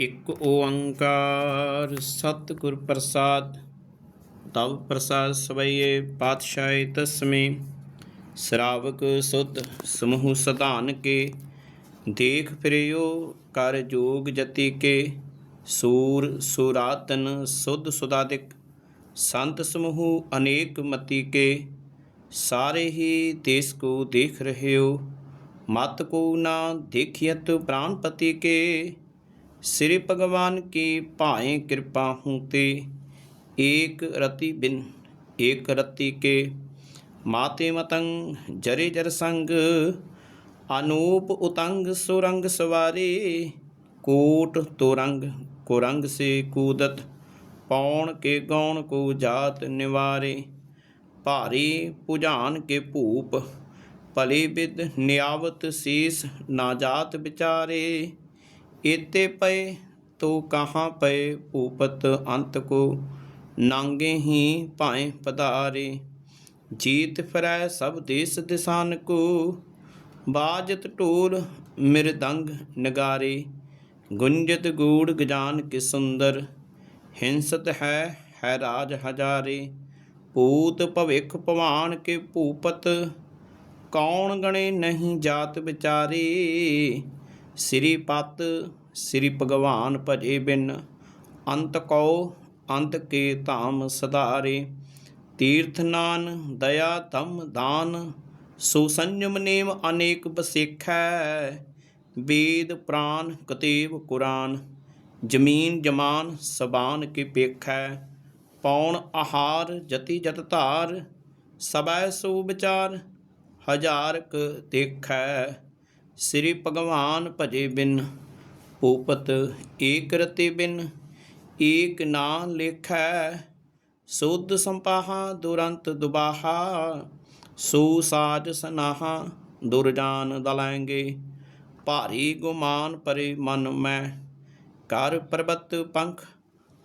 ਇਕ ਓੰਕਾਰ ਸਤਿਗੁਰ ਪ੍ਰਸਾਦ, ਤਵ ਪ੍ਰਸਾਦ ਸਵਈਏ ਪਾਤਸ਼ਾਹੀ ਤਸਮੇ, ਸ਼ਰਾਵਕ ਸੁਧ ਸਮੂਹ ਸਧਾਨ ਕੇ, ਦੇਖ ਫਿਰਿਓ ਕਰ ਜੋਗ ਜਤੀ ਕੇ, ਸੂਰ ਸੁਰਾਤਨ ਸੁਧ ਸੁਦਾਦਿਕ, ਸੰਤ ਸਮੂਹ ਅਨੇਕ ਮਤੀ ਕੇ, ਸਾਰੇ ਹੀ ਦੇਸ ਕੋ ਦੇਖ ਰਹੇ ਹੋ, ਮਤ ਕੋ ਨਾ ਦੇਖਿयत ਪ੍ਰਾਨਪਤੀ ਕੇ। ਸ੍ਰੀ ਭਗਵਾਨ ਕੀ ਭਾਏ ਕਿਰਪਾ ਹੂੰ ਤੇ, ਏਕ ਰਤੀ ਬਿਨ ਏਕ ਰਤੀ ਕੇ। ਮਾਤੇ ਮਤੰਗ ਜਰੇ ਜਰ ਸੰਗ, ਅਨੂਪ ਉਤੰਗ ਸੁਰੰਗ ਸਵਾਰੇ। ਕੋਟ ਤੋਰੰਗ ਕੁਰੰਗ ਸੇ ਕੂਦਤ, ਪੌਣ ਕੇ ਗੌਣ ਕੋ ਜਾਤ ਨਿਵਾਰੇ। ਭਾਰੀ ਪੁਜਾਨ ਕੇ ਭੂਪ, ਭਲੇ ਬਿਦ ਨਿਆਵਤ ਸੀਸ ਨਾਜਾਤ ਵਿਚਾਰੇ। ਏਤੇ ਪਏ, ਤੋ ਕਹਾਂ ਪਏ ਭੂਪਤ ਅੰਤ ਕੋ? ਨਾਂਗੇ ਹੀ ਭਾਏ ਪਧਾਰੇ, ਜੀਤ ਫਿਰੈ ਸਭ ਦੇਸ ਦਿਸਾਨ ਕੋ। ਬਾਜਤ ਢੋਲ ਮਿਰਦੰਗ ਨਗਾਰੇ, ਗੁੰਜਤ ਗੂੜ ਗਜਾਨ ਕਿ ਸੁੰਦਰ, ਹਿੰਸਤ ਹੈ ਹੈ ਰਾਜ ਹਜ਼ਾਰੇ। ਭੂਤ ਭਵਿਖ ਭਵਾਨ ਕੇ ਭੂਪਤ, ਕੌਣ ਗਣੇ ਨਹੀਂ ਜਾਤ ਵਿਚਾਰੇ? ਸ੍ਰੀ ਪਤ, ਸ੍ਰੀ ਭਗਵਾਨ ਭਜੇ ਬਿਨ, ਅੰਤ ਕਉ, ਅੰਤ ਕੇ ਧਾਮ ਸਧਾਰੇ। ਤੀਰਥ ਨਾਨ, ਦਇਆ ਤਮ ਦਾਨ, ਸੋ ਸੰਜਮ ਨੇਮ ਅਨੇਕ ਬਸੇਖੈ ਵੇਦ ਪ੍ਰਾਨ ਕਤੇਬ ਕੁਰਾਨ, ਜ਼ਮੀਨ ਜਮਾਨ ਸਬਾਨ ਕੀ ਪੇਖੈ। ਪੌਣ ਆਹਾਰ ਜਤੀ ਜਤ ਧਾਰ, ਸਬੈ ਸੋ ਵਿਚਾਰ ਹਜ਼ਾਰ ਕ ਦੇਖੈ। ਸ੍ਰੀ ਭਗਵਾਨ ਭਜੇ ਬਿਨ, ਭੂਪਤ ਏਕ ਰਤੇ ਬਿਨ, ਏਕ ਨਾ ਲੇਖੈ, ਸੁਧ ਸੰਪਾਹਾ ਦੁਰੰਤ ਦੁਬਾਹਾ, ਸੋ ਸਾਜ ਸਨਾਹਾ ਦੁਰਜਾਨ ਦਲਾਂਗੇ। ਭਾਰੀ ਗੁਮਾਨ ਪਰੇ ਮਨ ਮੈਂ ਕਰ ਪਰਬਤ ਪੰਖ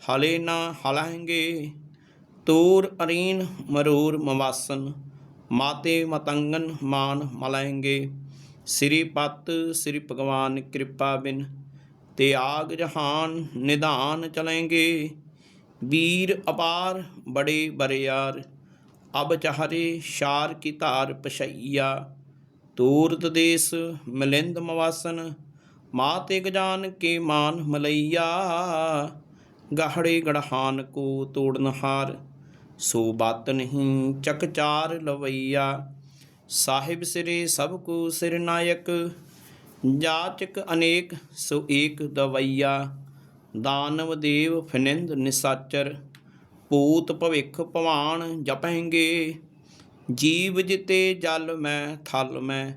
ਹਲੇ ਨਾ ਹਲਾਂਗੇ। ਤੂਰ ਅਰੀਨ ਮਰੂਰ ਮਵਾਸਨ, ਮਾਤੇ ਮਤੰਗਨ ਮਾਨ ਮਲਾਂਗੇ। ਸ੍ਰੀ ਪਤ ਸ੍ਰੀ ਭਗਵਾਨ ਕਿਰਪਾ ਬਿਨ ਤੇ ਆਗ ਜਹਾਨ ਨਿਧਾਨ ਚਲੇਂਗੇ। ਵੀਰ ਅਪਾਰ ਬੜੇ ਬਰਿਆਰ, ਅਬ ਚਾਹਰੇ ਸ਼ਾਰ ਕੀ ਧਾਰ ਪਛਈਆ। ਤੂਰਤ ਦੇਸ ਮਲਿੰਦ ਮਵਾਸਨ, ਮਾਤੇ ਗਜਾਨ ਕੇ ਮਾਨ ਮਲਈਆ। ਗਹੜੇ ਗੜਹਾਨ ਕੋ ਤੋੜਨਹਾਰ, ਸੋ ਬਾਤ ਨਹੀਂ ਚਕਚਾਰ ਲਵਈਆ। ਸਾਹਿਬ ਸਿਰੇ ਸਭ ਕੋ ਸਿਰ ਨਾਇਕ, ਜਾਚਕ ਅਨੇਕ ਸੋ ਏਕ ਦਵਈਆ, ਦਾਨਵ ਦੇਵ ਫਨਿੰਦ ਨਿਸਾਚਰ ਭੂਤ ਭਵਿਖ ਭਵਾਨ ਜਪਹਿੰਗੇ, ਜੀਵ ਜਿਤੇ ਜਲ ਮੈਂ ਥਲ ਮੈਂ,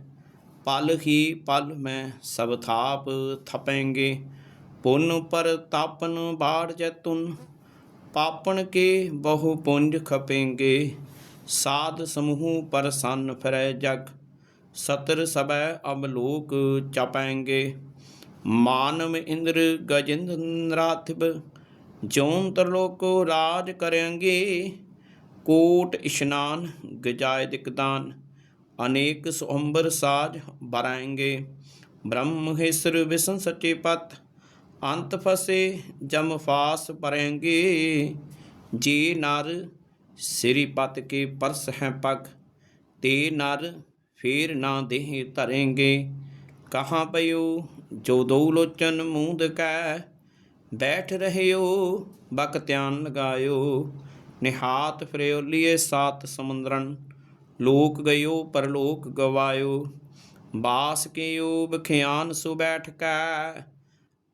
ਪਲ ਹੀ ਪਲ ਮੈਂ ਸਭ ਥਾਪ ਥਪੈਂਗੇ ਪੁਨ ਪਰ ਤਾਪਨ ਬਾੜ ਜੈਤੁਨ ਪਾਪਣ ਕੇ ਬਹੁ ਪੁੰਜ ਖਪੇਂਗੇ ਸਾਧ ਸਮੂਹ ਪਰ ਸੰਨ ਫਿਰੈ ਜਗ, ਸਤਰ ਸਬੈ ਅਬ ਲੋਕ ਚਪੈਂਗੇ। ਮਾਨਵ ਇੰਦਰ ਗਜਿੰਦਰਾਥਿਬ ਜੋਨ ਤਰਲੋਕੋ ਰਾਜ ਕਰਾਂਗੇ। ਕੋਟ ਇਸ਼ਨਾਨ ਗਜਾਇ ਦਿਕਦਾਨ, ਅਨੇਕ ਸੁੰਬਰ ਸਾਜ ਬਰਾਂਗੇ। ਬ੍ਰਹਮ ਹਿਸਰ ਵਿਸ਼ਨ ਸਚੇ ਪਤ ਅੰਤ ਫਸੇ ਜਮ ਫਾਸ ਪਰੇਂਗੇ ਜੇ ਨਰ ਸ੍ਰੀ ਪਤ ਕੇ ਪਰਸ ਹੈ ਪਗ, ਤੇ ਨਰ ਫੇਰ ਨਾ ਦੇਹ ਧਰੇਂਗੇ। ਕਹਾਂ ਪਇਓ ਜੋ ਦੋ ਲੋਚਨ ਮੂੰਦ ਕੈ, ਬੈਠ ਰਹਿਓ, ਬਕ ਧਿਆਨ ਲਗਾਇਓ। ਨਿਹਾਤ ਫਰਿਓਲੀਏ ਸਾਤ ਸਮੁੰਦਰਨ, ਲੋਕ ਗਇਓ, ਪਰਲੋਕ ਗਵਾਇਓ। ਬਾਸ ਕੇ ਓ ਬਖਿਆਨ ਸੁ ਬੈਠ ਕੈ,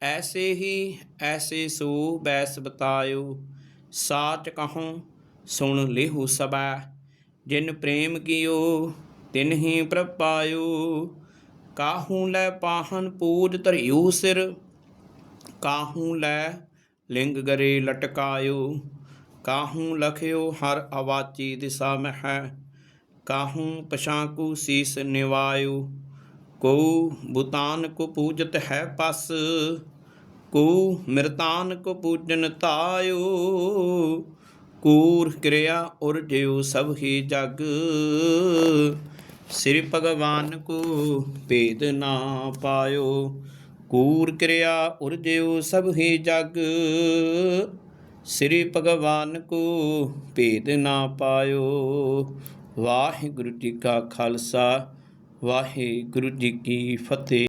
ਐਸੇ ਹੀ ਐਸੇ ਸੋ ਬੈਸ ਬਤਾਇਓ। ਸਾਚ ਕਹੂੰ ਸੁਣ ਲਿਹੂ ਸਬੈ ਜਿਨ ਪ੍ਰੇਮ ਕੀਓ ਤਿਨ ਹੀ ਪ੍ਰਪਾਇਓ ਕਾਹੂ ਲੈ ਪਾਹਨ ਪੂਜ ਧਰਿਓ ਸਿਰ, ਕਾਹੂ ਲੈ ਲਿੰਗ ਗਰੇ ਲਟਕਾਇਓ। ਕਾਹੂ ਲਖਿਓ ਹਰ ਅਵਾਚੀ ਦਿਸਾ ਮਹਿ, ਕਾਹੂ ਪਛਾਕੂ ਸੀਸ ਨਿਵਾਇਓ। ਕੋ ਬੁਤਾਨ ਕੋ ਪੂਜਤ ਹੈ ਪਸ, ਕੋ ਮਿਰਤਾਨ ਕੋ ਪੂਜਨ ਤਾਇਓ। ਕੂਰ ਕਿਰਿਆ ਉਰ ਜਿਉ ਸਭ ਹੀ ਜਗ। ਸ੍ਰੀ ਭਗਵਾਨ ਕੋ ਭੇਦ ਨਾ ਪਾਇਓ। ਕੂਰ ਕਿਰਿਆ ਉਰ ਉਰਜਿਉ ਸਭ ਹੀ ਜਗ। ਸ੍ਰੀ ਭਗਵਾਨ ਕੋ ਭੇਦ ਨਾ ਪਾਇਓ। ਵਾਹਿਗੁਰੂ ਜੀ ਕਾ ਖਾਲਸਾ, ਵਾਹਿਗੁਰੂ ਜੀ ਕੀ ਫਤਿਹ।